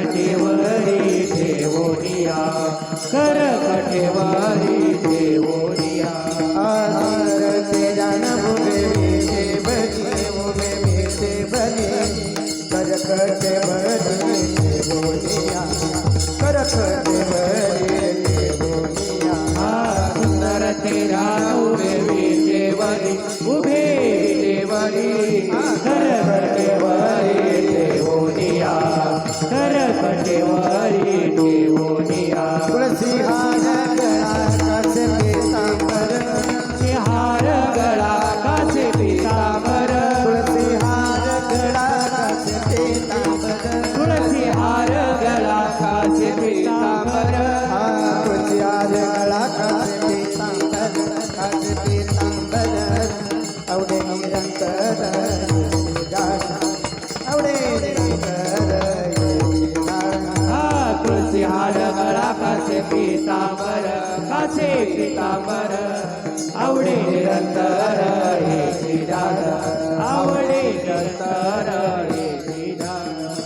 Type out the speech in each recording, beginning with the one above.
करकटेवरी ठेवोनिया करकटेवरी ठेवोनिया आरते जान भुवे मिटे बने भुवे मिटे बने. कर बनी बोलिया कर बनी बोलिया सुंदर तेरा उभे विटेवरी उभे बने कर देवारी ठेवोनिया तुळसी हार काचे पितांबर आवडे निरंतर हे आवडे निरंतर हे श्रीराज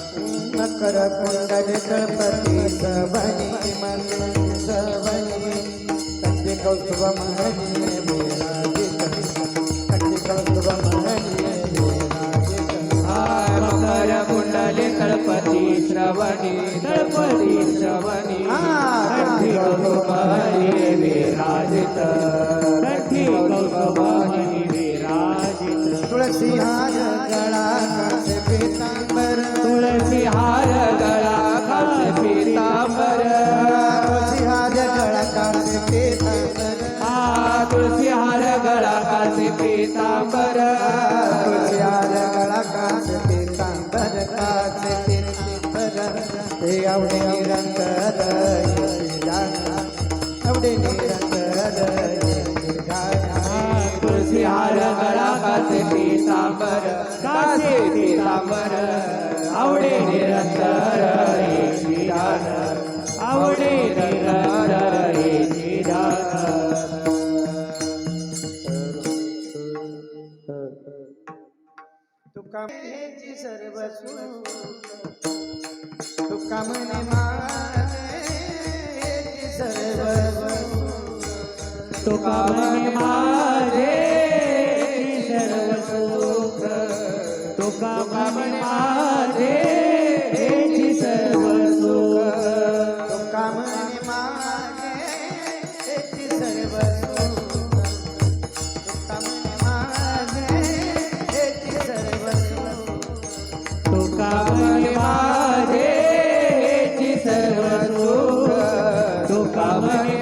मकर कुंडल गणपती सवनी मन सवनी. कंदी महनी महनी मकर कुंडले तळपती श्रवणी तळपती श्रवणी. तुळसी हार गळा कासे पीतांबर. तुळसी हार गळा काच पितांबर. तुळसी हार गळा कासे पीतांबर. हा तुळसी हार गळा काच पितांबर. तुळसी हार गळा कासे पीतांबर कासे पीतांबर. हे आवडे निरंतर आवडे निरंतर तुळसी हार गळा काचे पितांबर काचे पितांबर आवडे निरंतर रे श्रीदान आवडे निरंतर रे श्रीदान तुका मेची सर्व तुका म्हणे माझेची सर्व तुका म्हणे मा तुका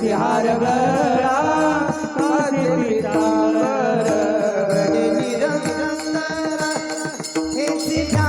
सिहार हार कासे पितांबर निरंतर हे जाण